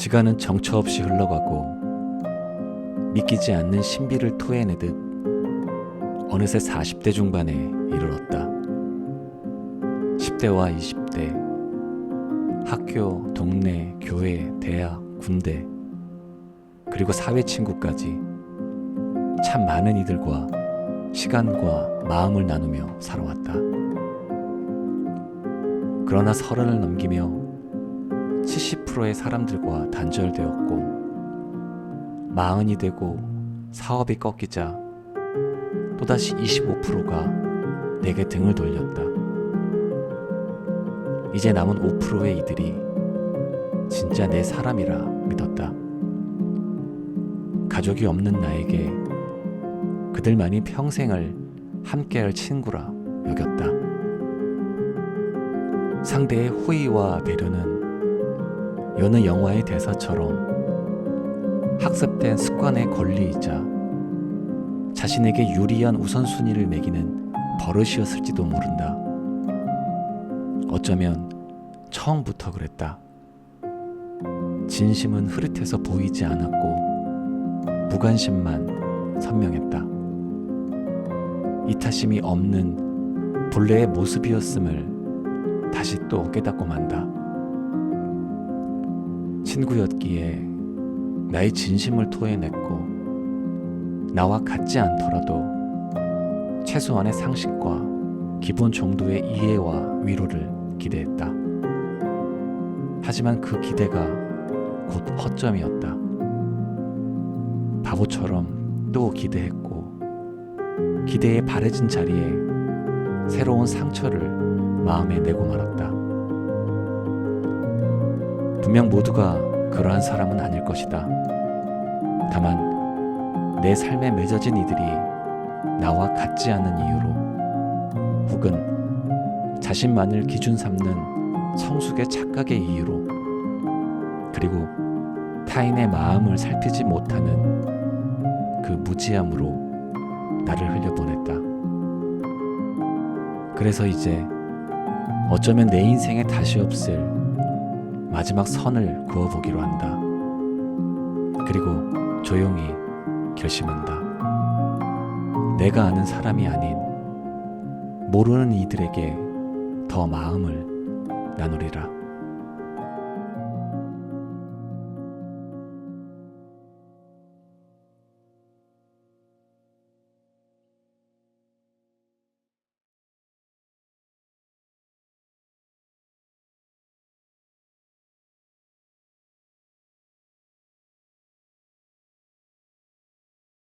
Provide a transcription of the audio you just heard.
시간은 정처 없이 흘러가고 믿기지 않는 신비를 토해내듯 어느새 40대 중반에 이르렀다. 10대와 20대, 학교, 동네, 교회, 대학, 군대, 그리고 사회 친구까지 참 많은 이들과 시간과 마음을 나누며 살아왔다. 그러나 서른을 넘기며 70%의 사람들과 단절되었고 마흔이 되고 사업이 꺾이자 또다시 25%가 내게 등을 돌렸다. 이제 남은 5%의 이들이 진짜 내 사람이라 믿었다. 가족이 없는 나에게 그들만이 평생을 함께할 친구라 여겼다. 상대의 호의와 배려는 여느 영화의 대사처럼 학습된 습관의 권리이자 자신에게 유리한 우선순위를 매기는 버릇이었을지도 모른다. 어쩌면 처음부터 그랬다. 진심은 흐릿해서 보이지 않았고 무관심만 선명했다. 이타심이 없는 본래의 모습이었음을 다시 또 깨닫고 만다. 친구였기에 나의 진심을 토해냈고 나와 같지 않더라도 최소한의 상식과 기본 정도의 이해와 위로를 기대했다. 하지만 그 기대가 곧 허점이었다. 바보처럼 또 기대했고 기대에 바래진 자리에 새로운 상처를 마음에 내고 말았다. 분명 모두가 그러한 사람은 아닐 것이다. 다만 내 삶에 맺어진 이들이 나와 같지 않은 이유로 혹은 자신만을 기준 삼는 성숙의 착각의 이유로 그리고 타인의 마음을 살피지 못하는 그 무지함으로 나를 흘려보냈다. 그래서 이제 어쩌면 내 인생에 다시 없을 마지막 선을 그어보기로 한다. 그리고 조용히 결심한다. 내가 아는 사람이 아닌 모르는 이들에게 더 마음을 나누리라.